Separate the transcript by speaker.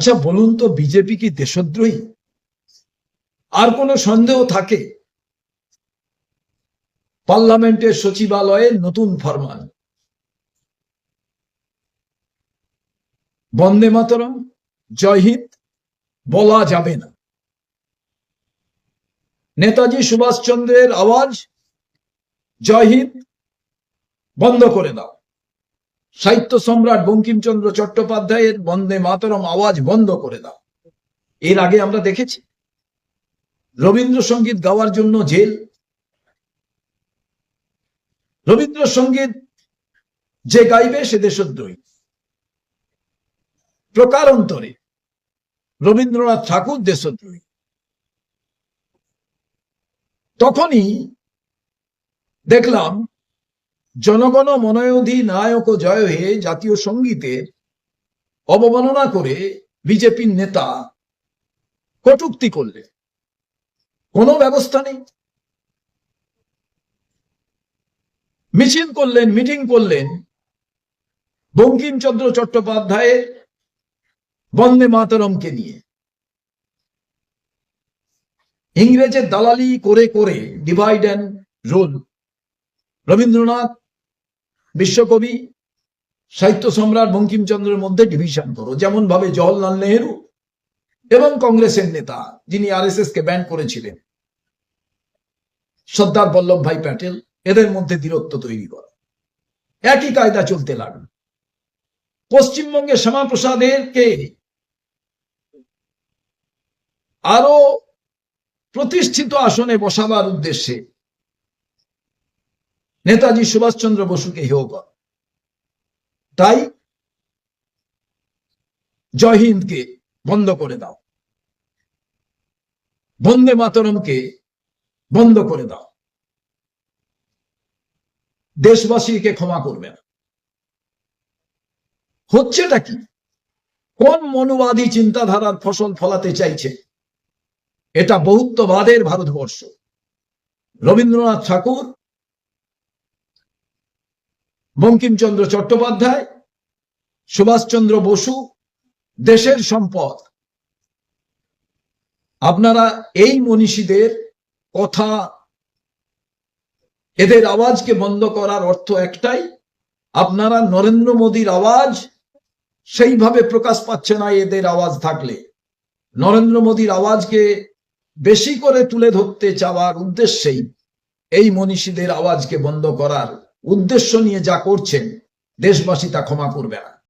Speaker 1: আচ্ছা বলুন তো বিজেপি কি দেশদ্রোহী? আর কোনো সন্দেহ থাকে? পার্লামেন্টের সচিবালয়ের নতুন ফরমান। বন্দে মাতরম, জয় হিন্দ, বলা যাবে না। নেতাজি সুভাষচন্দ্রের আওয়াজ, জয় হিন্দ, বন্ধ করে দাও। সাহিত্য সম্রাট বঙ্কিমচন্দ্র চট্টোপাধ্যায়ের বন্দে মাতরম আওয়াজ বন্ধ করে দাও। এর আগে আমরা দেখেছি রবীন্দ্রসঙ্গীত গাওয়ার জন্য জেল রবীন্দ্রসঙ্গীত যে গাইবে সে দেশদ্রোহী। প্রকারান্তরে রবীন্দ্রনাথ ঠাকুর দেশদ্রোহী। তখনই দেখলাম জনগণ মনয়োধি নায়ক জয় হে জাতীয় সঙ্গীতের অবমাননা করে বিজেপির নেতা কটুক্তি করলে। কোনো ব্যবস্থা নেই। মিছিল করলেন, মিটিং করলেন বঙ্কিমচন্দ্র চট্টোপাধ্যায়ের বন্দে মাতরমকে নিয়ে। ইংরেজের দালালি করে করে ডিভাইড অ্যান্ড রোল রবীন্দ্রনাথ, বিশ্বকবি, সাহিত্য সম্রাট বঙ্কিমচন্দ্রের মধ্যে ডিভিশন করো। যেমন ভাবে জওয়াহরলাল নেহেরু এবং কংগ্রেসের নেতা, যিনি আরএসএস কে ব্যান করেছিলেন। সর্দার বল্লভ ভাই প্যাটেল, এদের মধ্যে দূরত্ব তৈরি করা। একই কায়দা চলতে লাগল। পশ্চিমবঙ্গে শ্যামাপ্রসাদেরকে আরও প্রতিষ্ঠিত আসনে বসাবার উদ্দেশ্যে নেতাজি সুভাষচন্দ্র বসুকে হেয় কর তাই জয় হিন্দকে বন্ধ করে দাও। বন্দে মাতরমকে বন্ধ করে দাও। দেশবাসীকে ক্ষমা করবে না। হচ্ছেটা কি? কোন মনুবাদী চিন্তাধারার ফসল ফলাতে চাইছে? এটা বহুত্ববাদের ভারতবর্ষ। রবীন্দ্রনাথ ঠাকুর বঙ্কিমচন্দ্র চট্টোপাধ্যায়, সুভাষচন্দ্র বসু, দেশের সম্পদ। আপনারা এই মনীষীদের কথা, এদের আওয়াজকে বন্ধ করার অর্থ একটাই, আপনারা নরেন্দ্র মোদীর আওয়াজ সেইভাবে প্রকাশ পাচ্ছে না এদের আওয়াজ থাকলে। নরেন্দ্র মোদীর আওয়াজকে বেশি করে তুলে ধরতে চাওয়ার উদ্দেশ্যেই এই মনীষীদের আওয়াজকে বন্ধ করার উদ্দেশ্য নিয়ে যা করছেন দেশবাসী তা ক্ষমা করবে না।